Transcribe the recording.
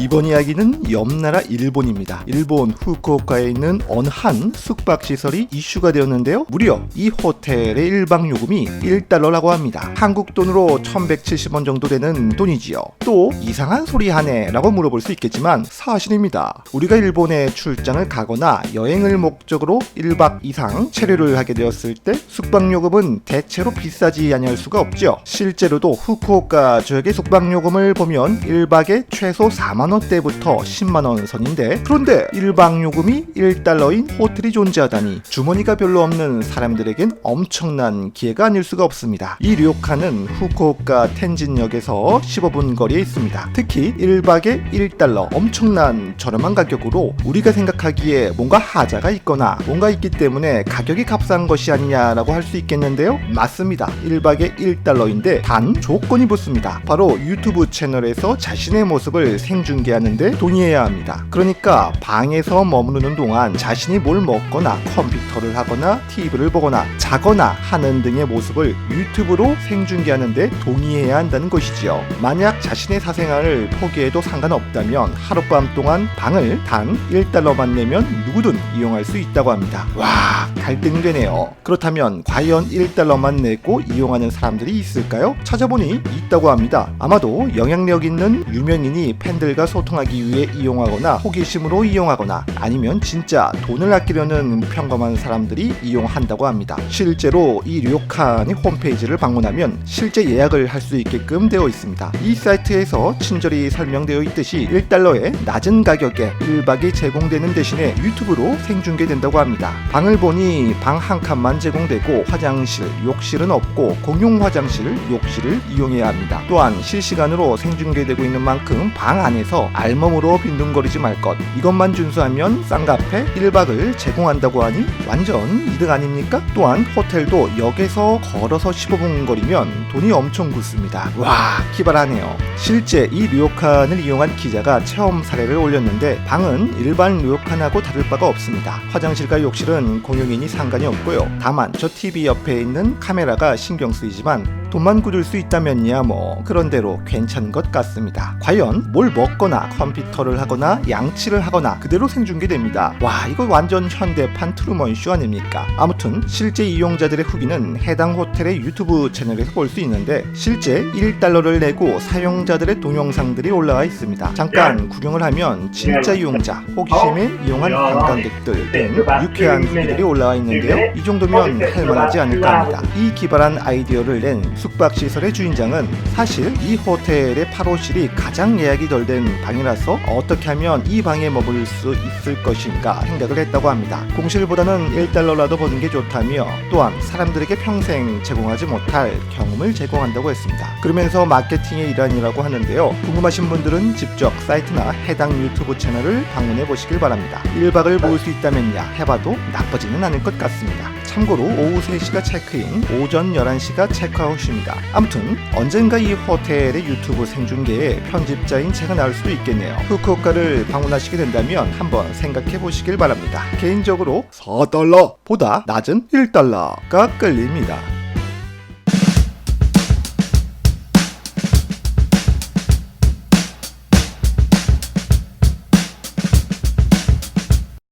이번 이야기는 옆나라 일본입니다. 일본 후쿠오카에 있는 어느 한 숙박 시설이 이슈가 되었는데요. 무려 이 호텔의 일박 요금이 1달러라고 합니다. 한국 돈으로 1170원 정도 되는 돈이지요. 또 이상한 소리 하네 라고 물어볼 수 있겠지만 사실입니다. 우리가 일본에 출장을 가거나 여행을 목적으로 1박 이상 체류를 하게 되었을 때 숙박 요금은 대체로 비싸지 아니할 수가 없죠. 실제로도 후쿠오카 지역의 숙박 요금을 보면 1박에 최소 4만 원대부터 10만 원 선인데 그런데 1박 요금이 1달러인 호텔이 존재하다니 주머니가 별로 없는 사람들에겐 엄청난 기회가 아닐 수가 없습니다. 이 료카는 후쿠오카 텐진역에서 15분 거리에 있습니다. 특히 1박에 1달러 엄청난 저렴한 가격으로 우리가 생각하기에 뭔가 하자가 있거나 뭔가 있기 때문에 가격이 값싼 것이 아니냐라고 할 수 있겠는데요. 맞습니다. 1박에 1달러인데 단 조건이 붙습니다. 바로 유튜브 채널에서 자신의 모습을 생중 계하는데 동의해야 합니다. 그러니까 방에서 머무르는 동안 자신이 뭘 먹거나 컴퓨터를 하거나 TV를 보거나 자거나 하는 등의 모습을 유튜브로 생중계하는데 동의해야 한다는 것이지요. 만약 자신의 사생활을 포기해도 상관없다면 하룻밤 동안 방을 단 1달러만 내면 누구든 이용할 수 있다고 합니다. 와, 갈등되네요. 그렇다면 과연 1달러만 내고 이용하는 사람들이 있을까요? 찾아보니 있다고 합니다. 아마도 영향력 있는 유명인이 팬들과 소통하기 위해 이용하거나 호기심으로 이용하거나 아니면 진짜 돈을 아끼려는 평범한 사람들이 이용한다고 합니다. 실제로 이 료칸의 홈페이지를 방문하면 실제 예약을 할 수 있게끔 되어 있습니다. 이 사이트에서 친절히 설명되어 있듯이 1달러에 낮은 가격에 1박이 제공되는 대신에 유튜브로 생중계된다고 합니다. 방을 보니 방 한 칸만 제공되고 화장실, 욕실은 없고 공용 화장실, 욕실을 이용해야 합니다. 또한 실시간으로 생중계되고 있는 만큼 방 안에서 알몸으로 빈둥거리지 말 것. 이것만 준수하면 쌍카페 1박을 제공한다고 하니 완전 이득 아닙니까? 또한 호텔도 역에서 걸어서 15분 거리면 돈이 엄청 굳습니다. 와, 기발하네요. 실제 이 료칸을 이용한 기자가 체험 사례를 올렸는데 방은 일반 료칸하고 다를 바가 없습니다. 화장실과 욕실은 공용이니 상관이 없고요. 다만 저 TV 옆에 있는 카메라가 신경 쓰이지만 돈만 굳을 수 있다면야 뭐 그런 대로 괜찮은 것 같습니다. 과연 뭘 먹거나 컴퓨터를 하거나 양치를 하거나 그대로 생중계됩니다. 와 이거 완전 현대판 트루먼 쇼 아닙니까? 아무튼 실제 이용자들의 후기는 해당 호텔의 유튜브 채널에서 볼 수 있는데 실제 1달러를 내고 사용자들의 동영상들이 올라와 있습니다. 잠깐 구경을 하면 진짜 이용자, 호기심에 이용한 관광객들 등 유쾌한 후기들이 올라와 있는데요. 이 정도면 할만하지 않을까 합니다. 이 기발한 아이디어를 낸 숙박시설의 주인장은 사실 이 호텔의 8호실이 가장 예약이 덜 된 방이라서 어떻게 하면 이 방에 머물 수 있을 것인가 생각을 했다고 합니다. 공실보다는 1달러라도 버는 게 좋다며 또한 사람들에게 평생 제공하지 못할 경험을 제공한다고 했습니다. 그러면서 마케팅의 일환이라고 하는데요. 궁금하신 분들은 직접 사이트나 해당 유튜브 채널을 방문해 보시길 바랍니다. 1박을 모을 수 있다면야 해봐도 나쁘지는 않을 것 같습니다. 참고로 오후 3시가 체크인, 오전 11시가 체크아웃 입니다. 아무튼 언젠가 이 호텔의 유튜브 생중계에 편집자인 제가 나올 수도 있겠네요. 후쿠오카를 방문하시게 된다면 한번 생각해 보시길 바랍니다. 개인적으로 4달러 보다 낮은 1달러가 끌립니다.